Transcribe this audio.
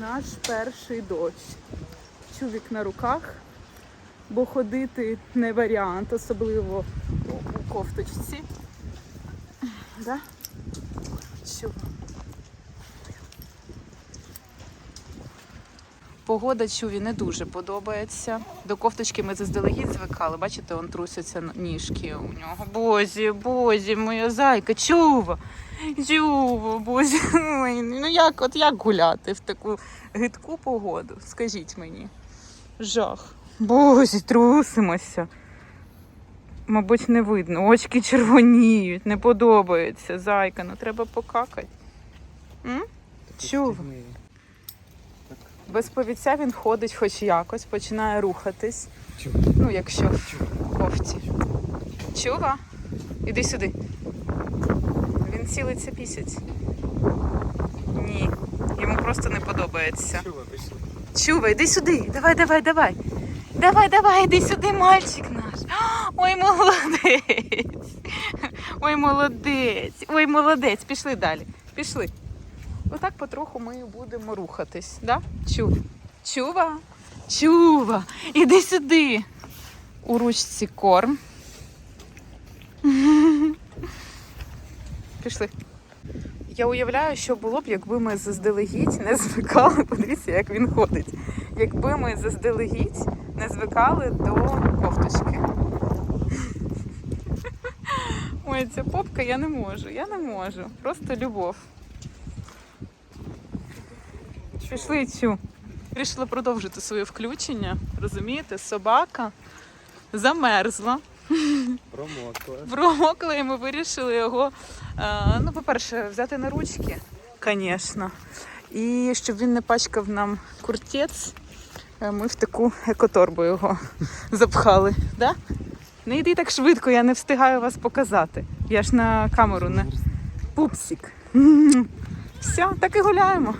Наш перший дощ. Чувік на руках, бо ходити не варіант, особливо у, кофточці. Да? Чого? Погода чуві не дуже подобається. До кофточки ми заздалегідь звикали. Бачите, он трусяться ніжки у нього. Бозі, бозі, моя зайка, чува. Чува, бозі. Ой, ну як, от як гуляти в таку гидку погоду? Скажіть мені. Жах. Бозі, трусимося. Мабуть, не видно. Очки червоніють, не подобається. Зайка, ну треба покакати. М? Чува. Без повіця він ходить хоч якось, починає рухатись. Чува. Ну, якщо в кофті. Чува? Іди сюди. Він цілиться пісять. Ні. Йому просто не подобається. Чува, пішли. Чува, іди сюди. Давай, давай, давай. Давай, давай, іди сюди, мальчик наш. Ой, молодець. Ой, молодець. Ой, молодець. Пішли далі. Пішли. Отак потроху ми будемо рухатись, да? Чу. Чува. Чува. Іди сюди. У ручці корм. Пішли. Я уявляю, що було б, якби ми заздалегідь не звикали. Подивіться, як він ходить. Якби ми заздалегідь не звикали до кофточки. Ой, ця попка я не можу, я не можу. Просто любов. Пішли цю. Вирішила продовжити своє включення. Розумієте, собака замерзла. Промокла. Промокли, і ми вирішили його, е, ну, по-перше, взяти на ручки, звісно. І щоб він не пачкав нам куртець, е, ми в таку екоторбу його запхали. Да? Не йди так швидко, я не встигаю вас показати. Я ж на камеру не пупсик. Все, так і гуляємо.